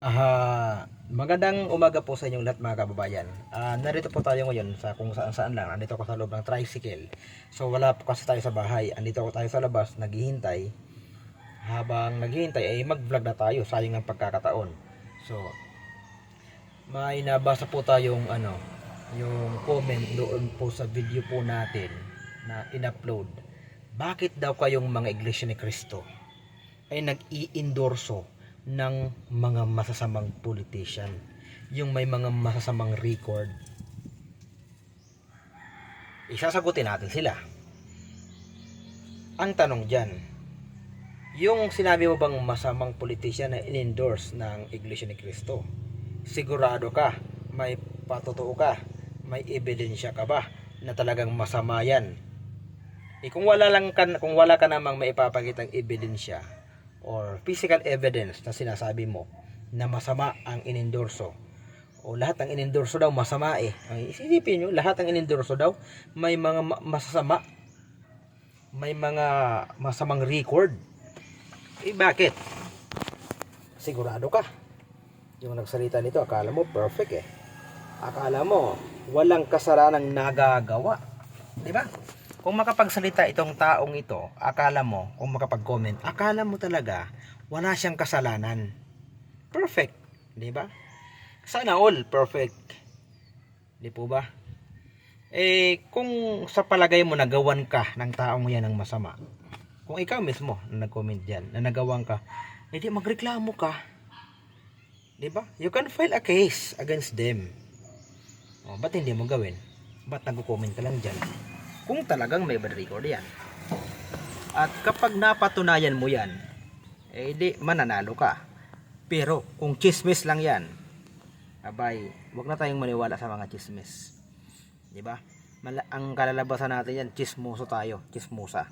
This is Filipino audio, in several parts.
Ah, magandang umaga po sa inyong lahat mga kababayan. Ah, narito po tayo ngayon sa kung saan saan lang. Andito ako sa loob ng tricycle. So wala po kasi tayo sa bahay. Andito ako tayo sa labas, naghihintay. Habang naghihintay ay mag-vlog na tayo. Sayang ang pagkakataon. So may nabasa po tayong ano, yung comment doon po sa video po natin na in-upload. Bakit daw kayong mga iglesia ni Kristo ay nag-i-endorso ng mga masasamang politician. Yung may mga masasamang record. Isasagutin natin sila. Ang tanong dyan yung sinabi mo bang masamang politician na in-endorse ng Iglesia ni Cristo sigurado ka may patotoo ka may ebidensya ka ba na talagang masama yan? Eh, kung wala lang ka, kung wala ka namang maipapakitang ebidensya or physical evidence na sinasabi mo na masama ang inendorso o lahat ng inendorso daw masama eh. Ay, isipin nyo, lahat ng inendorso daw may mga ma- masasama. May mga masamang record. Eh bakit? Sigurado ka. Yung nagsalita nito, akala mo perfect eh. Akala mo walang kasalanang nagagawa. Di ba? Kung makapagsalita itong taong ito, akala mo, kung makapag-comment, akala mo talaga wala siyang kasalanan. Perfect, di ba? Sana all perfect. Di po ba? Eh, kung sa palagay mo nagawan ka ng taong yan ng masama, kung ikaw mismo na nag-comment dyan, na nagawan ka, edi magreklamo ka. Di ba? You can file a case against them. O, ba't hindi mo gawin? Ba't nag-comment ka lang dyan? Kung talagang may bad record yan. At kapag napatunayan mo yan, eh di mananalo ka. Pero kung chismis lang yan, abay, wag na tayong maniwala sa mga chismis. 'Di ba? Ang kalalabasan natin yan, chismoso tayo, chismosa.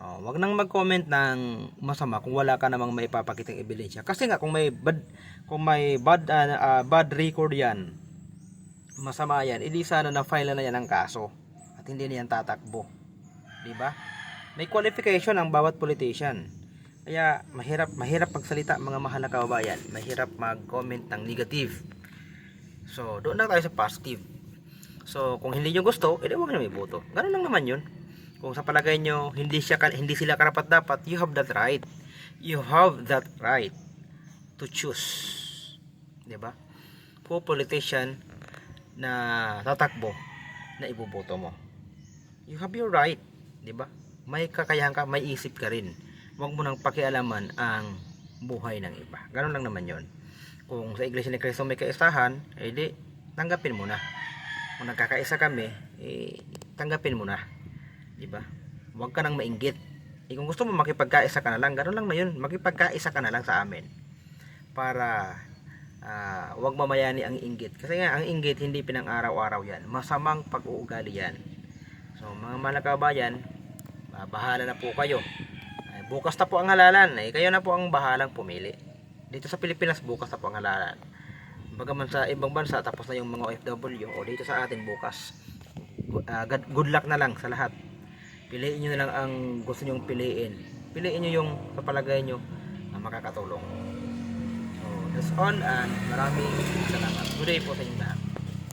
Oh, wag nang mag-comment ng masama kung wala ka namang maipapakitang ebidensya. Kasi nga kung may bad kung may bad ah, ah, bad record yan, masama yan, edi sana na file na yan ang kaso hindi niyan tatakbo. 'Di ba? May qualification ang bawat politician. Kaya mahirap mahirap pagsalita mga mahal na kababayan. Mahirap mag-comment ng negative. So, doon na tayo sa positive. So, kung hindi nyo gusto, edi wag na may boto. Ganun lang naman 'yun. Kung sa palagay nyo hindi siya hindi sila karapat dapat, you have that right. You have that right to choose. 'Di ba? Po politician na tatakbo na iboboto mo you have your right, 'di ba? May kakayahan ka, may isip ka rin. Huwag mo nang pakialaman ang buhay ng iba. Ganun lang naman 'yon. Kung sa Iglesia ni Cristo may kaisahan, eh di tanggapin mo na. Kung nagkakaisa kami, eh tanggapin mo na. 'Di ba? Huwag ka nang mainggit. Eh, kung gusto mo makipagkaisa ka na lang, ganun lang na 'yun. Makipagkaisa ka na lang sa amin. Para ah, wag mamayani ang inggit. Kasi nga ang inggit hindi pinang araw-araw 'yan. Masamang pag-uugali 'yan. So mga malakabayan, ah, bahala na po kayo. Ay, bukas na po ang halalan. Eh, kayo na po ang bahalang pumili. Dito sa Pilipinas, bukas na po ang halalan. Bagaman sa ibang bansa, tapos na yung mga OFW, o dito sa atin bukas. Ah, good, luck na lang sa lahat. Piliin nyo na lang ang gusto nyong piliin. Piliin nyo yung sa palagay nyo na makakatulong. So, that's all and maraming salamat. Good day po sa inyo lahat.